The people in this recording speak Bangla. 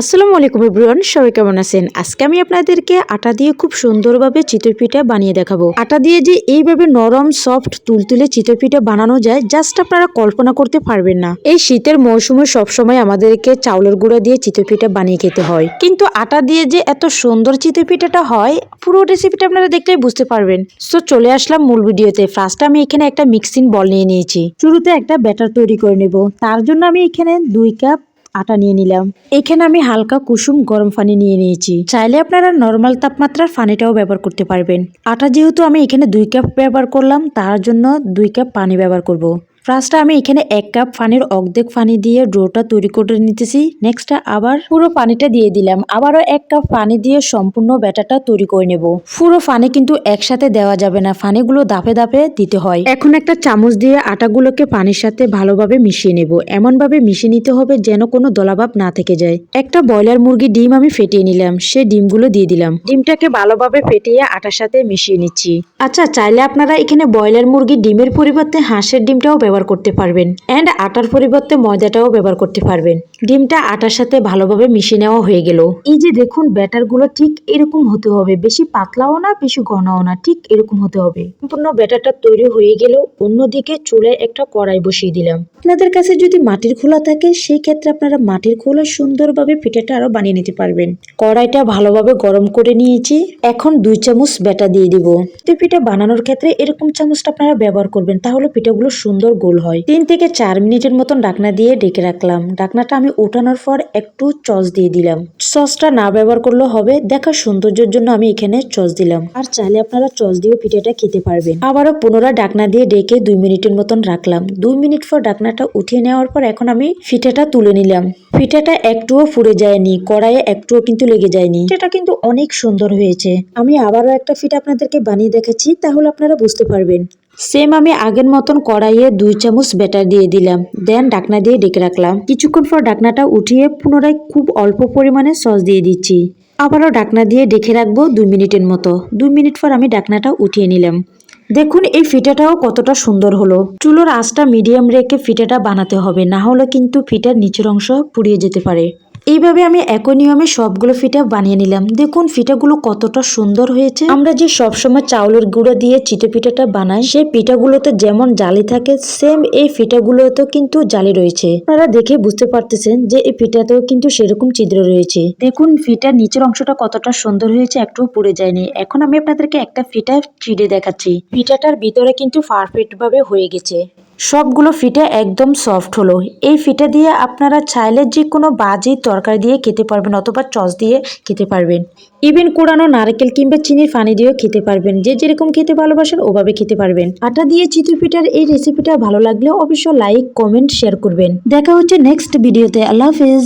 আসসালামু আলাইকুম এভরিওয়ান, সবাই কেমন আছেন? আজকে আমি আপনাদেরকে আটা দিয়ে খুব সুন্দরভাবে চিতই পিঠা বানিয়ে দেখাবো। আটা দিয়ে যে এইভাবে নরম সফট তুলতুলে চিতই পিঠা বানানো যায় জাস্ট আপনারা কল্পনা করতে পারবেন না। এই শীতের মৌসুমে সবসময় আমাদেরকে চাউলের গুঁড়া দিয়ে চিতই পিঠা বানিয়ে খেতে হয়। কিন্তু আটা দিয়ে যে এত সুন্দর চিতই পিঠাটা হয়, পুরো রেসিপিটা আপনারা দেখলেই বুঝতে পারবেন। সো চলে আসলাম মূল ভিডিওতে। ফার্স্ট আমি এখানে একটা মিক্সিং বল নিয়ে নিয়েছি। শুরুতে একটা ব্যাটার তৈরি করে নেব। তার জন্য আমি এখানে দুই কাপ আটা নিয়ে নিলাম। এখানে আমি হালকা কুসুম গরম পানি নিয়ে নিয়েছি। চাইলে আপনারা নর্মাল তাপমাত্রার পানিটাও ব্যবহার করতে পারবেন। আটা যেহেতু আমি এখানে দুই কাপ ব্যবহার করলাম, তার জন্য দুই কাপ পানি ব্যবহার করব। ফার্স্টে আমি এখানে এক কাপ পানির অর্ধেক পানি দিয়ে ডোটা তৈরি করে নিতেছি। নেক্সট আবার পুরো পানিটা দিয়ে দিলাম। আবারও এক কাপ পানি দিয়ে সম্পূর্ণ ব্যাটারটা তৈরি করে নেব। পুরো পানি কিন্তু একসাথে দেওয়া যাবে না। পানিগুলো দাপে দাপে দিতে হয়। এখন একটা চামচ দিয়ে আটাগুলোকে পানির সাথে ভালোভাবে মিশিয়ে নেব। এমনভাবে মিশিয়ে নিতে হবে যেন কোনো দলাভাব না থেকে যায়। একটা ব্রয়লার মুরগি ডিম আমি ফেটিয়ে নিলাম। সে ডিমগুলো দিয়ে দিলাম। ডিমটাকে ভালোভাবে ফেটিয়ে আটার সাথে মিশিয়ে নিচ্ছি। আচ্ছা চাইলে আপনারা এখানে ব্রয়লার মুরগি ডিমের পরিবর্তে হাঁসের ডিমটাও ব্যবহার করতে পারবেন। অ্যান্ড আটার পরিবর্তে ময়দাটাও ব্যবহার করতে পারবেন। ডিমটা আটার সাথে ভালোভাবে মিশিয়ে নেওয়া হয়ে গেল। এই যে দেখুন, ব্যাটারগুলো ঠিক এরকম হতে হবে। বেশি পাতলাও না, বেশি ঘনও না, ঠিক এরকম হতে হবে। সম্পূর্ণ ব্যাটারটা তৈরি হয়ে গেল। অন্যদিকে চুলায় একটা কড়াই বসিয়ে দিলাম। আপনাদের কাছে যদি মাটির খোলা থাকে, সেই ক্ষেত্রে আপনারা মাটির খোলা সুন্দরভাবে পিঠাটা আরও বানিয়ে নিতে পারবেন। কড়াইটা ভালোভাবে গরম করে নিয়েছি। এখন দুই চামচ ব্যাটা দিয়ে দিব। পিঠা বানানোর ক্ষেত্রে এরকম চামচটা আপনারা ব্যবহার করবেন, তাহলে পিঠাগুলো সুন্দর গোল হয়। তিন থেকে চার মিনিটের মতন ডাকনা দিয়ে ডেকে রাখলাম। ডাকনাটা আমি ওঠানোর পর একটু চস দিয়ে দিলাম। সসটা না ব্যবহার করলেও হবে। দেখা সৌন্দর্যের জন্য আমি এখানে চস দিলাম। আর চাইলে আপনারা চস দিয়ে পিঠাটা খেতে পারবেন। আবারও পুনরায় ডাকনা দিয়ে ডেকে দুই মিনিটের মতন রাখলাম। দুই মিনিট পর ডাকনাটা উঠিয়ে নেওয়ার পর এখন আমি পিঠাটা তুলে নিলাম। পিঠাটা একটুও ফুরে যায়নি। কড়াইয়ে একটুও কিন্তু লেগে যায়নি। এটা কিন্তু অনেক সুন্দর হয়েছে। আমি আবারও একটা ফিটা আপনাদেরকে বানিয়ে দেখাচ্ছি। তাহলে আপনারা বুঝতে পারবেন। সেম আমি আগের মতন কড়াইয়ে দুই চামচ ব্যাটার দিয়ে দিলাম। দেন ডাকনা দিয়ে ডেকে রাখলাম। কিছুক্ষণ পর ডাকনাটা উঠিয়ে পুনরায় খুব অল্প পরিমাণে সস দিয়ে দিচ্ছি। আবারও ডাকনা দিয়ে ডেকে রাখব দুই মিনিটের মতো। দুই মিনিট পর আমি ডাকনাটা উঠিয়ে নিলাম। দেখুন, এই ফিটাটাও কতটা সুন্দর হলো। চুলোর আঁচটা মিডিয়াম রেখে ফিটাটা বানাতে হবে, না হলে কিন্তু ফিটার নিচের অংশ পুড়িয়ে যেতে পারে। এইভাবে আমি একই নিয়মে সবগুলো ফিটা বানিয়ে নিলাম। দেখুন, ফিটাগুলো কতটা সুন্দর হয়েছে। আমরা যে সবসময় চাউলের গুঁড়ো দিয়ে চিটে পিঠাটা বানাই, সেই পিঠাগুলোতে যেমন জালি থাকে সেম এই ফিটাগুলোতেও কিন্তু জালি রয়েছে। আপনারা দেখে বুঝতে পারতেছেন যে এই পিঠাতেও কিন্তু সেরকম ছিদ্র রয়েছে। দেখুন, ফিটার নিচের অংশটা কতটা সুন্দর হয়েছে একটু পুড়ে যায়নি। এখন আমি আপনাদেরকে একটা ফিটা চিড়ে দেখাচ্ছি। পিঠাটার ভিতরে কিন্তু পারফেক্ট ভাবে হয়ে গেছে। সবগুলো ফিটা একদম সফট হলো। এই ফিটা দিয়ে আপনারা চাইলে যে কোনো বাজি, তরকারি দিয়ে খেতে পারবেন অথবা চস দিয়ে খেতে পারবেন। ইভেন কোরানো নারকেল কিংবা চিনির পানি দিয়েও খেতে পারবেন। যে যেরকম খেতে ভালোবাসেন ওভাবে খেতে পারবেন। আটা দিয়ে চিতু পিঠার এই রেসিপিটা ভালো লাগলে অবশ্যই লাইক কমেন্ট শেয়ার করবেন। দেখা হচ্ছে নেক্সট ভিডিওতে আল্লাহ হাফেজ।